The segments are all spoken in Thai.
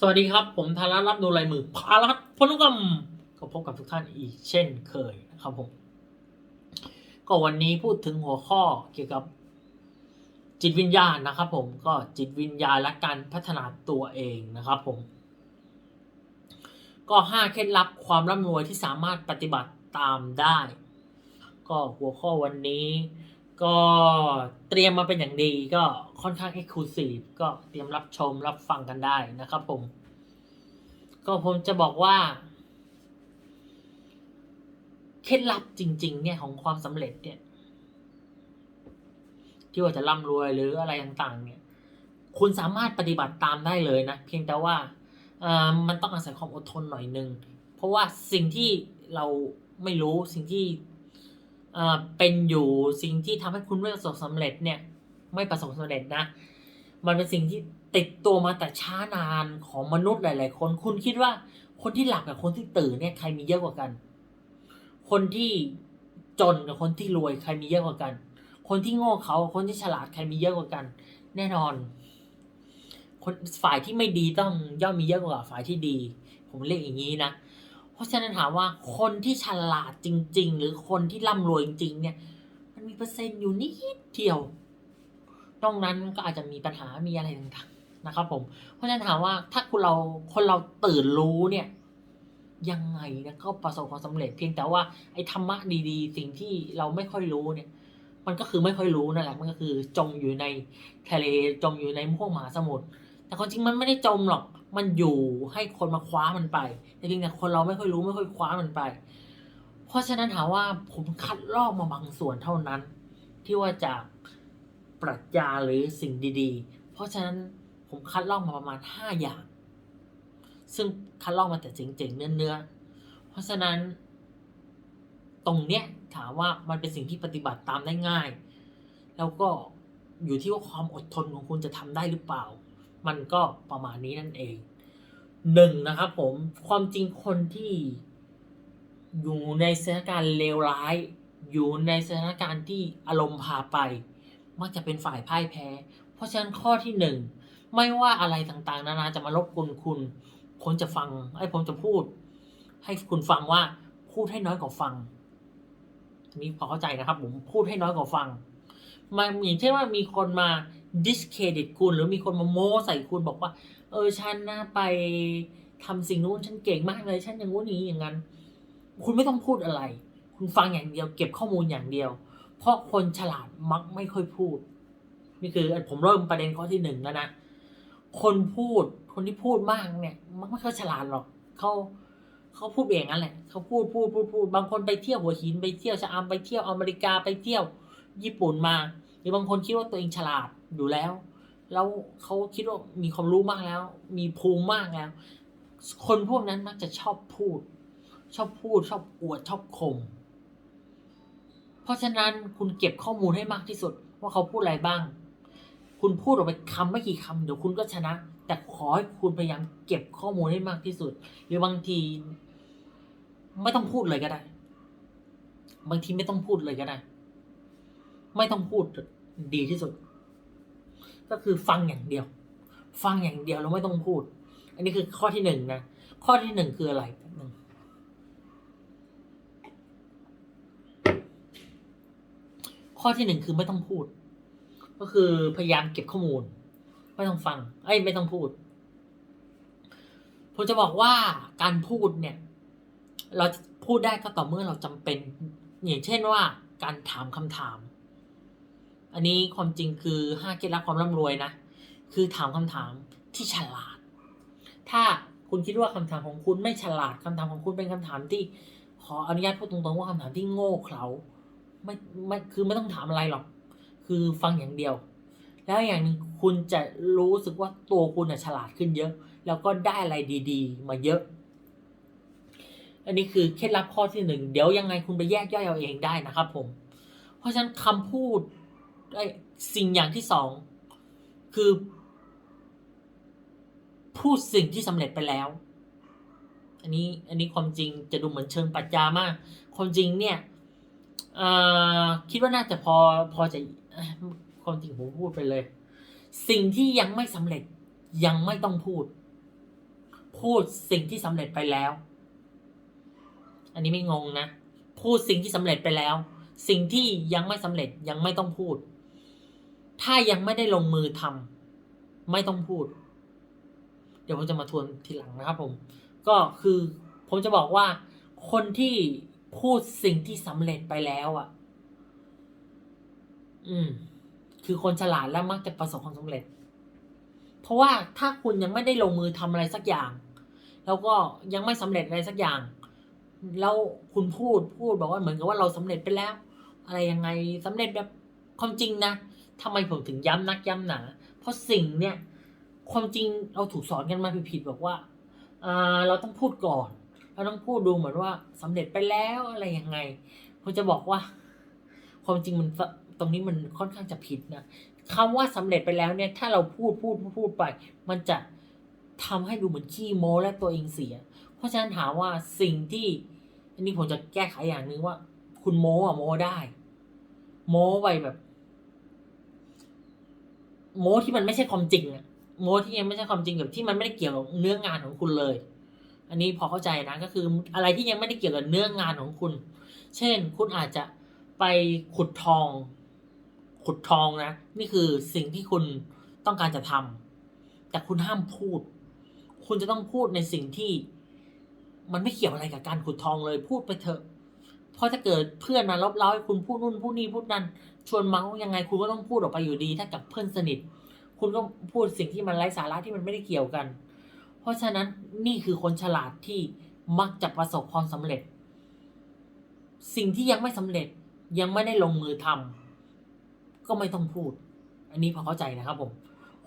สวัสดีครับ ผมธารัตรับดูลายมือพารัตพนุกรรมก็พบกับทุกท่านอีกเช่นเคยนะครับผม ก็วันนี้พูดถึงหัวข้อเกี่ยวกับ จิตวิญญาณนะครับ ผมก็จิตวิญญาณและการพัฒนาตัวเองนะครับ ผม ก็ห้าเคล็ดลับความร่ำรวยที่สามารถปฏิบัติตามได้ ก็หัวข้อวันนี้ ก็เตรียมมาเป็นอย่างดีก็ค่อนข้างเอ็กซ์คลูซีฟก็เตรียมรับชมรับฟังกันได้นะครับผม ก็ผมจะบอกว่าเคล็ดลับจริง ๆ เนี่ยของความสำเร็จเนี่ย ที่ว่าจะร่ำรวยหรืออะไรต่างๆ เนี่ย คุณสามารถปฏิบัติตามได้เลยนะ เพียงแต่ว่าอ่มันต้องอาศัยความอดทนหน่อยนึง เพราะว่าสิ่งที่เราไม่รู้สิ่งที่ เป็นอยู่สิ่งที่ทำให้คุณไม่ประสบสำเร็จเนี่ยไม่ประสบสำเร็จนะ มันเป็นสิ่งที่ติดตัวมาแต่ช้านานของมนุษย์หลาย ๆ คน คุณคิดว่าคนที่หลับกับคนที่ตื่นเนี่ยใครมีเยอะกว่ากัน คนที่จนกับคนที่รวยใครมีเยอะกว่ากัน คนที่โง่เขาคนที่ฉลาดใครมีเยอะกว่ากัน แน่นอน คนฝ่ายที่ไม่ดีต้องย่อมมีเยอะกว่าฝ่ายที่ดี ผมเรียกอย่างนี้นะ เพราะฉะนั้นถามว่าคนที่ฉลาดจริง ๆ หรือคนที่ร่ำรวยจริง ๆ เนี่ย มันมีเปอร์เซ็นต์อยู่นิดเดียวนอกนั้นก็อาจจะมีปัญหามีอะไรต่างๆนะครับ ผม เพราะฉะนั้นถามว่าถ้าคุณเราคนเราตื่นรู้เนี่ยยังไงนะก็ประสบความสำเร็จเพียงแต่ว่าไอ้ธรรมะดีๆ สิ่งที่เราไม่ค่อยรู้เนี่ย มันก็คือไม่ค่อยรู้นั่นแหละมันก็คือจมอยู่ในทะเลจมอยู่ในพวกมหาสมุทรแต่ความจริงมันไม่ได้จมหรอก มันอยู่ให้คนมาคว้ามันไปจริงๆแต่คนเราไม่ค่อยรู้ไม่ค่อยคว้ามันไป เพราะฉะนั้นถามว่าผมคัดลอกมาบางส่วนเท่านั้น ที่ว่าจากปรัชญาหรือสิ่งดีๆ เพราะฉะนั้นผมคัดลอกมาประมาณห้าอย่าง ซึ่งคัดลอกมาแต่เจ๋งๆเนื้อๆเพราะฉะนั้นตรงเนี้ยถามว่ามันเป็นสิ่งที่ปฏิบัติตามได้ง่าย แล้วก็อยู่ที่ว่าความอดทนของคุณจะทำได้หรือเปล่า มันก็ประมาณนี้นั่นเอง หนึ่งนะครับผมความจริงคนที่อยู่ในสถานการณ์เลวร้าย อยู่ในสถานการณ์ที่อารมณ์พาไป มักจะเป็นฝ่ายพ่ายแพ้ เพราะฉะนั้นข้อที่หนึ่งไม่ว่าอะไรต่างๆ นานาจะมารบกวนคุณผมจะฟังไอ้ผมจะพูด ให้คุณฟังว่าพูดให้น้อยกว่าฟังนี่พอเข้าใจนะครับ ผมพูดให้น้อยกว่าฟังมันอย่างเช่นว่ามีคนมา discredit คุณ หรือมีคนมาโม้ใส่คุณบอกว่า เออฉันนะไปทำสิ่งนู้นฉันเก่งมากเลย ฉันอย่างงู้นอย่างนี้อย่างนั้น คุณไม่ต้องพูดอะไร คุณฟังอย่างเดียว เก็บข้อมูลอย่างเดียว เพราะคนฉลาดมักไม่ค่อยพูด นี่คือผมเริ่มประเด็นข้อที่หนึ่งแล้วนะคนพูดคนที่พูดมากเนี่ย มักไม่ค่อยฉลาดหรอกเขาเขาพูดเองนั่นแหละเขาพูดพูดพูดพูดบางคนไปเที่ยวหัวหินไปเที่ยวชะอำไปเที่ยวอเมริกาไปเที่ยว ญี่ปุ่นมา หรือบางคนคิดว่าตัวเองฉลาด อยู่แล้ว แล้วเขาคิดว่ามีความรู้มากแล้ว มีภูมิมากแล้ว คนพวกนั้นมักจะชอบพูด ชอบพูด ชอบอวดชอบข่มเพราะฉะนั้นคุณเก็บข้อมูลให้มากที่สุด ว่าเขาพูดอะไรบ้าง คุณพูดออกไปคำไม่กี่คำเดี๋ยวคุณก็ชนะ แต่ขอให้คุณพยายามเก็บข้อมูลให้มากที่สุด หรือบางที ไม่ต้องพูดเลยก็ได้ บางทีไม่ต้องพูดเลยก็ได้ ไม่ต้องพูดดีที่สุด ก็คือฟังอย่างเดียว ฟังอย่างเดียวแล้วไม่ต้องพูด อันนี้คือข้อที่หนึ่งนะ ข้อที่หนึ่งคืออะไรแป๊บนึงข้อที่หนึ่งคือไม่ต้องพูด ก็คือพยายามเก็บข้อมูล ไม่ต้องฟังเอ้ไม่ต้องพูดผมจะบอกว่าการพูดเนี่ย เราพูดได้ก็ต่อเมื่อเราจำเป็น อย่างเช่นว่าการถามคำถาม อันนี้ความจริงคือห้าเคล็ดลับความร่ำรวยนะ คือถามคำถามที่ฉลาด ถ้าคุณคิดว่าคำถามของคุณไม่ฉลาดคำถามของคุณเป็นคำถามที่ ขออนุญาตพูดตรงๆว่าคำถามที่โง่เขลาไม่ไม่คือไม่ต้องถามอะไรหรอก คือฟังอย่างเดียว แล้วอย่างหนึ่งคุณจะรู้สึกว่าตัวคุณน่ะฉลาดขึ้นเยอะ แล้วก็ได้อะไรดี ๆ มาเยอะ อันนี้คือเคล็ดลับข้อที่หนึ่งเดี๋ยวยังไงคุณไปแยกย่อยเอาเองได้นะครับผม เพราะฉะนั้นคำพูด สิ่งอย่างที่สองคือพูดสิ่งที่สำเร็จไปแล้ว อันนี้อันนี้ความจริงจะดูเหมือนเชิงปรัชญามาก ความจริงเนี่ยคิดว่าน่าจะพอพอจะความจริงผมพูดไปเลย สิ่งที่ยังไม่สำเร็จยังไม่ต้องพูด พูดสิ่งที่สำเร็จไปแล้ว อันนี้ไม่งงนะ พูดสิ่งที่สำเร็จไปแล้ว สิ่งที่ยังไม่สำเร็จยังไม่ต้องพูด ถ้ายังไม่ได้ลงมือทำไม่ต้องพูด เดี๋ยวผมจะมาทวนทีหลังนะครับผม ก็คือผมจะบอกว่าคนที่พูดสิ่งที่สำเร็จไปแล้วอะ อืม คือคนฉลาดและมักจะประสบความสำเร็จ เพราะว่าถ้าคุณยังไม่ได้ลงมือทำอะไรสักอย่าง แล้วก็ยังไม่สำเร็จอะไรสักอย่าง แล้วคุณพูดพูดบอกว่าเหมือนกับว่าเราสำเร็จไปแล้ว อะไรยังไงสำเร็จแบบความจริงนะ ทำไมผมถึงย้ำนักย้ำหนา เพราะสิ่งเนี่ยความจริงเราถูกสอนกันมาผิดๆบอกว่าอ่าเราต้องพูดก่อนเราต้องพูดดูเหมือนว่าสำเร็จไปแล้วอะไรยังไงผมจะบอกว่า ความจริงมันตรงนี้มันค่อนข้างจะผิดนะคำว่าสำเร็จไปแล้วเนี่ย ถ้าเราพูดพูดพูดไป มันจะทำให้ดูเหมือนขี้โม้และตัวเองเสีย เพราะฉะนั้นถามว่าสิ่งที่อันนี้ผมจะแก้ไขอย่างหนึ่งว่า คุณโม้อะโม้ได้ โม้ไปแบบ โม้ที่มันไม่ใช่ความจริงอะโม้ที่ยังไม่ใช่ความจริงแบบที่มันไม่ได้เกี่ยวกับเนื้องานของคุณเลย อันนี้พอเข้าใจนะก็คืออะไรที่ยังไม่ได้เกี่ยวกับเนื้องานของคุณ เช่น คุณอาจจะไปขุดทอง ขุดทองนะ นี่คือสิ่งที่คุณต้องการจะทำแต่คุณห้ามพูด คุณจะต้องพูดในสิ่งที่ มันไม่เกี่ยวอะไรกับการขุดทองเลย พูดไปเถอะ เพราะถ้าเกิดเพื่อนมาลบเล้าให้คุณพูดนู่นพูดนี่พูดนั่นชวนเมาส์ยังไงคุณก็ต้องพูดออกไปอยู่ดี ถ้ากับเพื่อนสนิท คุณก็พูดสิ่งที่มันไร้สาระที่มันไม่ได้เกี่ยวกัน เพราะฉะนั้นนี่คือคนฉลาดที่มักจะประสบความสำเร็จ สิ่งที่ยังไม่สำเร็จยังไม่ได้ลงมือทำก็ไม่ต้องพูด อันนี้พอเข้าใจนะครับผม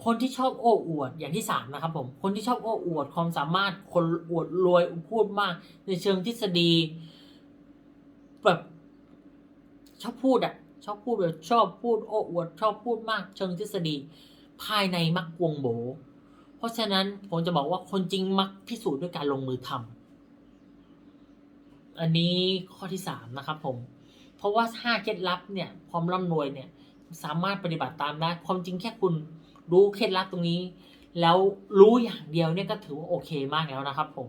คนที่ชอบโอ้อวดอย่างที่สามนะครับผมคนที่ชอบโอ้อวดความสามารถคนอวดรวยพูดมาก ในเชิงทฤษฎี แบบชอบพูดอะชอบพูดแบบชอบพูดโอ้อวด ชอบพูดมากเชิงทฤษฎี ภายในมักกวงโบ เพราะฉะนั้นผมจะบอกว่าคนจริงมักพิสูจน์ด้วยการลงมือทำอันนี้ข้อที่สามนะครับผม เพราะว่าห้าเคล็ดลับเนี่ยความร่ำรวยเนี่ย สามารถปฏิบัติตามได้ความจริงแค่คุณรู้เคล็ดลับตรงนี้ แล้วรู้อย่างเดียวเนี่ยก็ถือว่าโอเคมากแล้วนะครับ ผม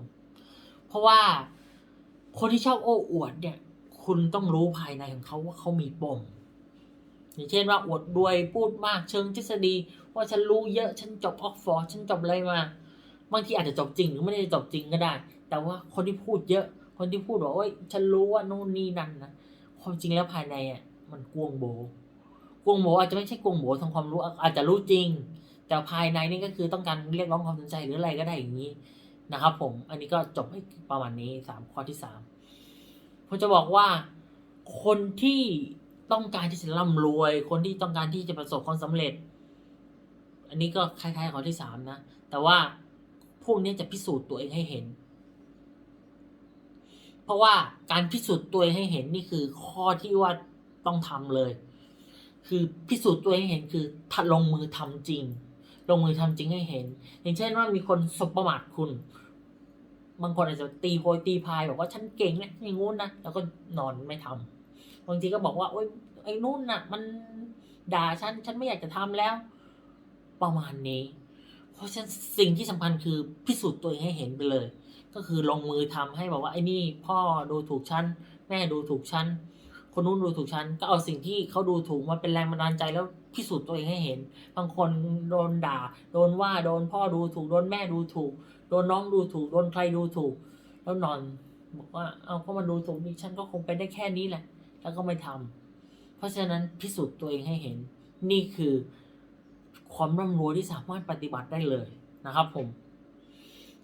เพราะว่าคนที่ชอบโอ้อวดเนี่ย คุณต้องรู้ภายในของเขาว่าเขามีปมอย่างเช่นว่าอวดรวยพูดมากเชิงทฤษฎี ว่าฉันรู้เยอะฉันจบออกฟอร์ดฉันจบอะไรมาบางทีอาจจะจบจริงหรือไม่ได้จบจริงก็ได้ แต่ว่าคนที่พูดเยอะ คนที่พูดว่าโอ้ยฉันรู้ว่านู่นนี่นั่นนะความจริงแล้วภายในอะมันกวงโบกวงโบอาจจะไม่ใช่กวงโบทางความรู้อาจจะรู้จริง แต่ภายในนี่ก็คือต้องการเรียกร้องความสนใจหรืออะไรก็ได้อย่างนี้นะครับ ผมอันนี้ก็จบให้ประมาณนี้สามข้อที่สาม ผมจะบอกว่าคนที่ต้องการที่จะร่ำรวย คนที่ต้องการที่จะประสบความสำเร็จ อันนี้ก็คล้ายๆข้อที่สามนะ แต่ว่าพวกนี้จะพิสูจน์ตัวเองให้เห็น เพราะว่าการพิสูจน์ตัวเองให้เห็นนี่คือข้อที่ว่าต้องทำเลย คือพิสูจน์ตัวเองให้เห็นคือถ้าลงมือทำจริง ลงมือทำจริงให้เห็น อย่างเช่นว่ามีคนสบประมาทคุณ บางคนอาจจะตีโพยตีพายบอกว่าฉันเก่งนะอย่างงู้นนะแล้วก็นอนไม่ทำบางทีก็บอกว่าโอ๊ยไอ้นู่นน่ะ มันด่าฉันฉันไม่อยากจะทำแล้ว ประมาณนี้ เพราะฉะนั้นสิ่งที่สำคัญคือพิสูจน์ตัวเองให้เห็นไปเลย ก็คือลงมือทำให้บอกว่าไอ้นี่พ่อดูถูกฉันแม่ดูถูกฉันคนนู้นดูถูกฉันก็เอาสิ่งที่เขาดูถูกมาเป็นแรงบันดาลใจแล้วพิสูจน์ตัวเองให้เห็น บางคนโดนด่า โดนว่าโดนพ่อดูถูกโดนแม่ดูถูก โดนน้องดูถูกโดนใครดูถูก แล้วนอนบอกว่าเอาก็มาดูถูกนี่ฉันก็คงไปได้แค่นี้แหละ แล้วก็ไม่ทำเพราะฉะนั้นพิสูจน์ตัวเองให้เห็น นี่คือความร่ำรวยที่สามารถปฏิบัติได้เลยนะครับ ผม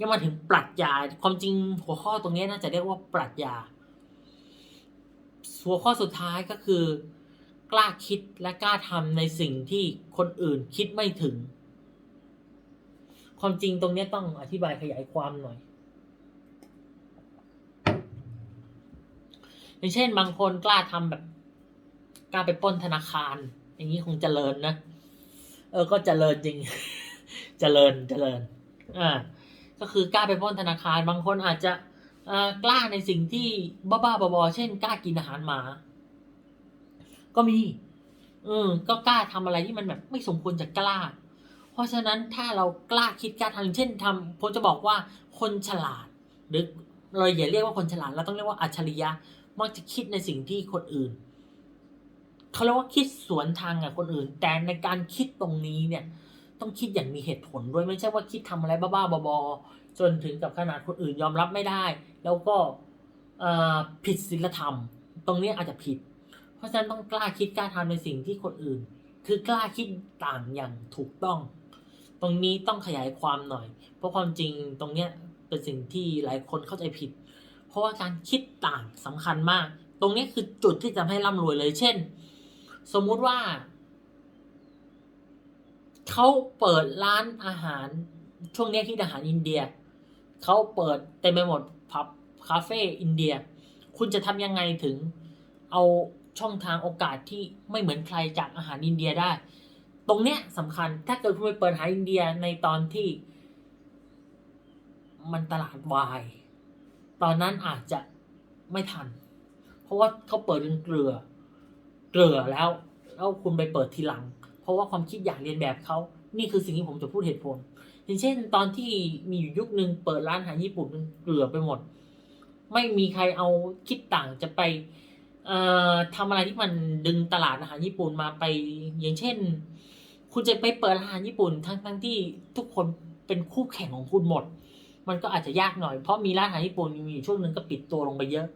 ยังมาถึงปรัชญาความจริงหัวข้อตรงนี้น่าจะเรียกว่าปรัชญาหัวข้อสุดท้ายก็คือ กล้าคิดและกล้าทำในสิ่งที่คนอื่นคิดไม่ถึง ความจริงตรงนี้ต้องอธิบายขยายความหน่อยอย่างเช่น บางคนกล้าทำแบบกล้าไปป้นธนาคาร อย่างนี้คงเจริญนะเออก็เจริญจริง เจริญเจริญอ่าก็คือกล้าไปป้นธนาคาร บางคนอาจจะกล้าในสิ่งที่บ้าๆบอๆเช่นกล้ากินอาหารหมา ก็มีเออก็กล้าทำอะไรที่มันแบบไม่สมควรจะกล้า เพราะฉะนั้นถ้าเรากล้าคิดกล้าทำเช่นทำผมจะบอกว่าคนฉลาด หรือเราอย่าเรียกว่าคนฉลาดเราต้องเรียกว่าอัจฉริยะมักจะคิดในสิ่งที่คนอื่นเขาเรียกว่าคิดสวนทางกับคนอื่น แต่ในการคิดตรงนี้เนี่ย ต้องคิดอย่างมีเหตุผลด้วยไม่ใช่ว่าคิดทำอะไรบ้าๆบอๆจนถึงกับขนาดคนอื่นยอมรับไม่ได้ แล้วก็ผิดศีลธรรม ตรงนี้อาจจะผิด เพราะฉะนั้นต้องกล้าคิดกล้าทำในสิ่งที่คนอื่น คือกล้าคิดต่างอย่างถูกต้อง ตรงนี้ต้องขยายความหน่อย เพราะความจริงตรงเนี้ยเป็นสิ่งที่หลายคนเข้าใจผิด เพราะว่าการคิดต่างสำคัญมาก ตรงนี้คือจุดที่จะให้ร่ำรวยเลย เช่น สมมุติว่าเขาเปิดร้านอาหารช่วงนี้ที่อาหารอินเดียเขาเปิดเต็มไปหมดผับคาเฟ่อินเดีย คุณจะทำยังไงถึงเอาช่องทางโอกาสที่ไม่เหมือนใครจากอาหารอินเดียได้ ตรงเนี้ยสำคัญถ้าเกิดคุณไปเปิดอาหารอินเดียในตอนที่ มันตลาดวาย ตอนนั้นอาจจะไม่ทัน เพราะว่าเขาเปิดเป็นเกลือ เกลือแล้ว แล้วคุณไปเปิดทีหลัง เพราะว่าความคิดอยากเรียนแบบเขานี่คือสิ่งที่ผมจะพูดเหตุผล อย่างเช่น ตอนที่มีอยู่ยุคหนึ่งเปิดร้านอาหารญี่ปุ่นเกลือไปหมด ไม่มีใครเอาคิดต่างจะไปทำอะไรที่มันดึงตลาดอาหารญี่ปุ่นมาไปอย่างเช่น คุณจะไปเปิดอาหารญี่ปุ่นทั้งทั้งที่ทุกคนเป็นคู่แข่งของคุณหมด มันก็อาจจะยากหน่อย เพราะมีร้านอาหารญี่ปุ่นมีอยู่ช่วงหนึ่งก็ปิดตัวลงไปเยอะ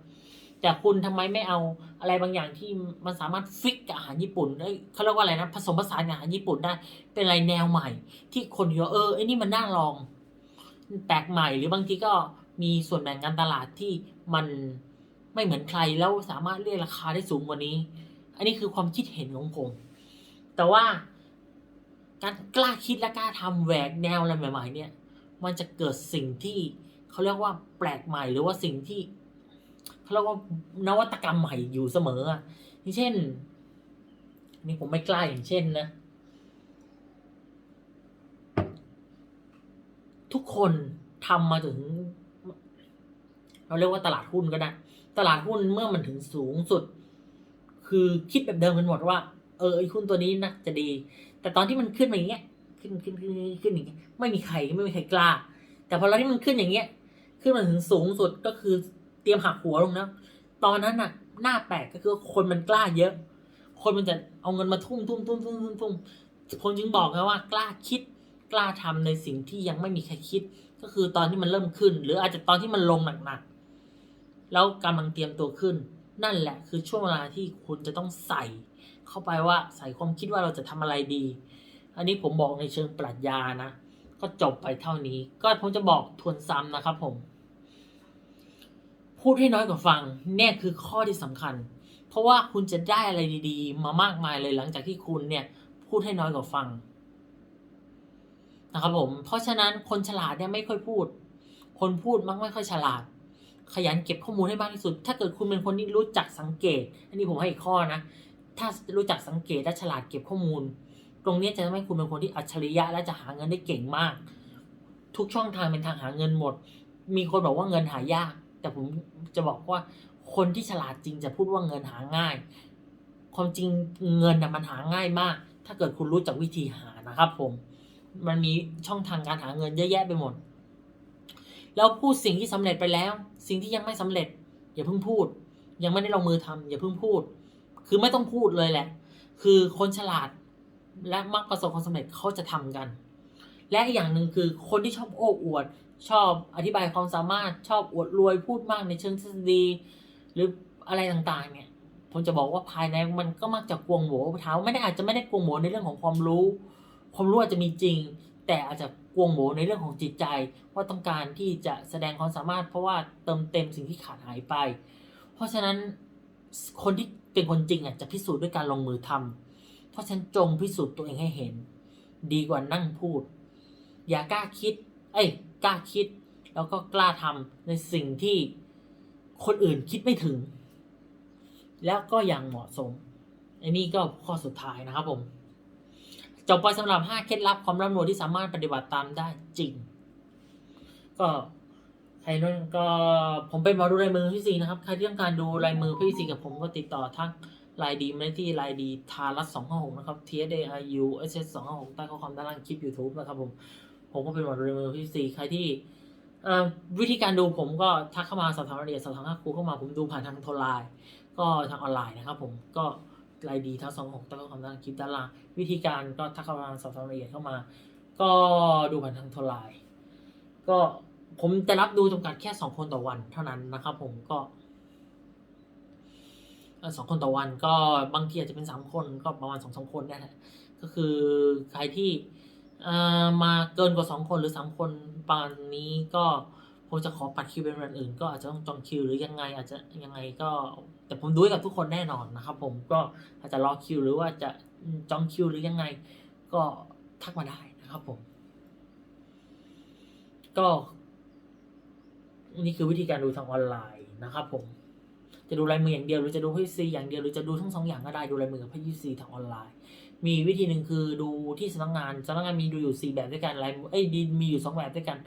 แต่คุณทำไมไม่เอาอะไรบางอย่างที่มันสามารถฟิกกับอาหารญี่ปุ่นได้เขาเรียกว่าอะไรนะผสมผสานกับอาหารญี่ปุ่นได้เป็นอะไรแนวใหม่ ที่คนเยอะเออไอ้นี่มันน่าลองแปลกใหม่หรือบางทีก็มีส่วนแบ่งการตลาดที่มันไม่เหมือนใครแล้วสามารถเรียกราคาได้สูงกว่านี้ อันนี้คือความคิดเห็นของผม แต่ว่า การกล้าคิดและกล้าทำแหวกแนวอะไรใหม่ ๆ เนี่ย มันจะเกิดสิ่งที่เขาเรียกว่าแปลกใหม่หรือว่าสิ่งที่เขาเรียกว่านวัตกรรมใหม่อยู่เสมออย่างเช่น นี่ผมไม่กล้าอย่างเช่นนะ ทุกคนทำมาถึง เราเรียกว่าตลาดหุ้นก็ได้ ตลาดหุ้นเมื่อมันถึงสูงสุด คือคิดแบบเดิมกันหมดว่า เออไอ้หุ้นตัวนี้นะจะดี แต่ตอนที่มันขึ้นมาอย่างเงี้ยขึ้นขึ้นขึ้นขึ้นอย่างเงี้ยไม่มีใครไม่มีใครกล้า แต่พอเราที่มันขึ้นอย่างเงี้ย ขึ้นมาถึงสูงสุดก็คือเตรียมหักหัวลงนะตอนนั้นน่ะ หน้าแปลกก็คือคนมันกล้าเยอะ คนมันจะเอาเงินมาทุ่มทุ่มทุ่มทุ่มทุ่มทุ่มผมจึงบอกไงว่ากล้าคิดกล้าทำในสิ่งที่ยังไม่มีใครคิด ก็คือตอนที่มันเริ่มขึ้น หรืออาจจะตอนที่มันลงหนักๆแล้วกำลังเตรียมตัวขึ้น นั่นแหละคือช่วงเวลาที่คุณจะต้องใส่ เข้าไปว่าใส่ความคิดว่าเราจะทำอะไรดี อันนี้ผมบอกในเชิงปรัชญานะ ก็จบไปเท่านี้ ก็ผมจะบอกทวนซ้ำนะครับผม พูดให้น้อยกว่าฟังเนี่ยคือข้อที่สำคัญ เพราะว่าคุณจะได้อะไรดี ๆ มามากมายเลยหลังจากที่คุณเนี่ย พูดให้น้อยกว่าฟังนะครับผม เพราะฉะนั้นคนฉลาดเนี่ยไม่ค่อยพูด คนพูดมักไม่ค่อยฉลาด ขยันเก็บข้อมูลให้มากที่สุด ถ้าเกิดคุณเป็นคนที่รู้จักสังเกต อันนี้ผมให้อีกข้อนะ ถ้ารู้จักสังเกตและฉลาดเก็บข้อมูล ตรงนี้จะทำให้คุณเป็นคนที่อัจฉริยะและจะหาเงินได้เก่งมาก ทุกช่องทางเป็นทางหาเงินหมด มีคนบอกว่าเงินหายาก แต่ผมจะบอกว่าคนที่ฉลาดจริงจะพูดว่าเงินหาง่าย ความจริงเงินนะมันหาง่ายมาก ถ้าเกิดคุณรู้จักวิธีหานะครับผม มันมีช่องทางการหาเงินเยอะแยะไปหมด แล้วพูดสิ่งที่สำเร็จไปแล้ว สิ่งที่ยังไม่สำเร็จ อย่าเพิ่งพูด ยังไม่ได้ลงมือทำอย่าเพิ่งพูด คือไม่ต้องพูดเลยแหละ คือคนฉลาดและมักประสบความสำเร็จเขาจะทำกัน และอีกอย่างหนึ่งคือคนที่ชอบโอ้อวด ชอบอธิบายความสามารถชอบอวดรวยพูดมากในเชิงทฤษฎี หรืออะไรต่างๆ เนี่ยผมจะบอกว่าภายในมันก็มักจะกวงโหวเท้าไม่ได้อาจจะไม่ได้กวงโหวในเรื่องของความรู้ ความรู้อาจจะมีจริง แต่อาจจะกวงโหวในเรื่องของจิตใจ ว่าต้องการที่จะแสดงความสามารถ เพราะว่าเติมเต็มสิ่งที่ขาดหายไป เพราะฉะนั้น คนที่เป็นคนจริงอะจะพิสูจน์ด้วยการลงมือทำเพราะฉันจงพิสูจน์ตัวเองให้เห็น ดีกว่านั่งพูด อย่ากล้าคิด เอ้ยกล้าคิด แล้วก็กล้าทำในสิ่งที่คนอื่นคิดไม่ถึง แล้วก็อย่างเหมาะสมอันนี้ก็ข้อสุดท้ายนะครับผมจบไปสำหรับ 5 เคล็ดลับความร่ำรวยที่สามารถปฏิบัติตามได้จริง ก็ ใครนั่นก็ผมเป็นหมอดูลายมือพี่ซีนะครับ ใครที่ต้องการดูลายมือพี่ซีกับผมก็ติดต่อทักไลน์ดีมาได้ที่ไลน์ดีทารัสสองห้าหกนะครับ T S A I U S S สองห้าหกใต้ข้อความด้านล่างคลิป YouTube นะครับผม ผมก็เป็นหมอดูในมือพี่ซีใครที่วิธีการดูผมก็ทักเข้ามาสอบถามรายละเอียดสอบถามค่าครูเข้ามาผมดูผ่านทางโทรไลน์ก็ทางออนไลน์นะครับผมก็ไลน์ดีทั้งสองหกใต้ข้อความด้านล่างคลิปด้านล่างวิธีการก็ทักเข้ามาสอบถามรายละเอียดเข้ามา ก็ดูผ่านทางโทรไลน์ก็ ผมจะรับดูจำกัดแค่สองคนต่อวันเท่านั้นนะครับ ผมก็สองคนต่อวันก็บางทีอาจจะเป็นสามคนก็ประมาณสองสามคนนี่แหละก็คือใครที่เอ่อมาเกินกว่าสองคนหรือสามคนปานนี้ก็ผมจะขอปัดคิวเป็นวันอื่น ก็อาจจะต้องจองคิวหรือยังไง อาจจะยังไงก็ แต่ผมดูให้กับทุกคนแน่นอนนะครับ ผมก็อาจจะรอคิวหรือว่าจะจองคิวหรือยังไง ก็ทักมาได้นะครับผม ก็ นี่คือวิธีการดูทางออนไลน์นะครับผม จะดูลายมืออย่างเดียวหรือจะดูพี่ซีอย่างเดียวหรือจะดูทั้งสองอย่างก็ได้ดูลายมือกับพี่ซีทางออนไลน์ มีวิธีหนึ่งคือดูที่สำนักงานสำนักงานมีดูอยู่สี่แบบด้วยกันลายมือเอ้ยมีอยู่สองแบบด้วยกัน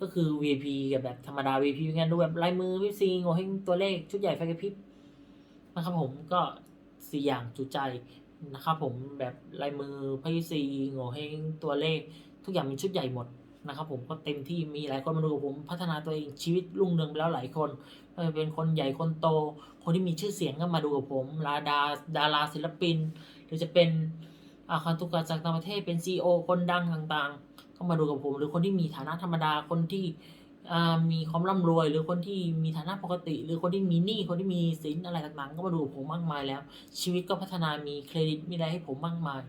ก็คือ VIP กับแบบธรรมดา VIP เป็นการดูแบบลายมือพี่ซีโงเฮงตัวเลขชุดใหญ่ไฟกระพริบนะครับผมก็สี่อย่างจุใจนะครับผมแบบลายมือพี่ซีโงเฮงตัวเลข ทุกอย่างมีชุดใหญ่หมด นะครับผมก็เต็มที่มีหลายคนมาดูกับผมพัฒนาตัวเองชีวิตรุ่งเรืองไปแล้วหลายคนจะเป็นคนใหญ่คนโต คนที่มีชื่อเสียงก็มาดูกับผมลาดาดาราศิลปิน หรือจะเป็นอาคันตุกะจากต่างประเทศเป็นซีอคนดังต่างๆ ก็มาดูกับผม หรือคนที่มีฐานะธรรมดาคนที่มีความร่ำรวย หรือคนที่มีฐานะปกติ หรือคนที่มีหนี้คนที่มีสินอะไรต่างๆ ก็มาดูกับผมมากมายแล้ว ชีวิตก็พัฒนามีเครดิตมีอะไรให้ผมมากมาย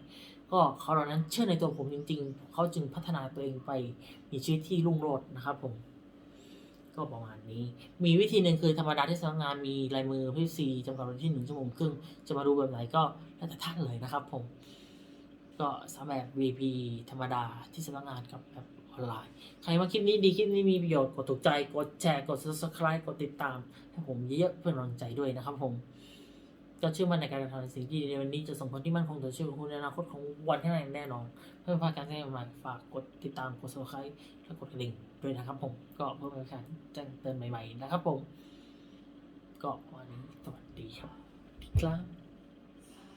ก็เขาเหล่านั้นเชื่อในตัวผมจริง ๆ เขาจึงพัฒนาตัวเองไปมีชีวิตที่รุ่งโรจน์นะครับผม ก็ประมาณนี้ มีวิธีหนึ่งคือธรรมดาที่สำนักงานมีลายมือพี่ซีจำกัดเวลาที่หนึ่งชั่วโมงครึ่งจะมาดูแบบไหนก็แล้วแต่ท่านเลยนะครับผม ก็สามแบบ VP ธรรมดาที่สำนักงานกับแบบออนไลน์ ใครว่าคลิปนี้ดีคลิปนี้มีประโยชน์กดถูกใจกดแชร์กด subscribe กดติดตามให้ผมเยอะๆเพื่อนกำลังใจด้วยนะครับผม ก็เชื่อมั่นในการกระทำในสิ่งที่ดีในวันนี้จะส่งผลที่มั่นคงต่อชีวิตของคุณในอนาคตของวันข้างหน้าแน่นอน เพื่อพาการแจ้งใหม่ฝากกดติดตามกด subscribe และกดกระดิ่งด้วยนะครับผมก็เพื่อเป็นการแจ้งเตือนใหม่ ๆ นะครับผม ก็วันนี้สวัสดีครับครับ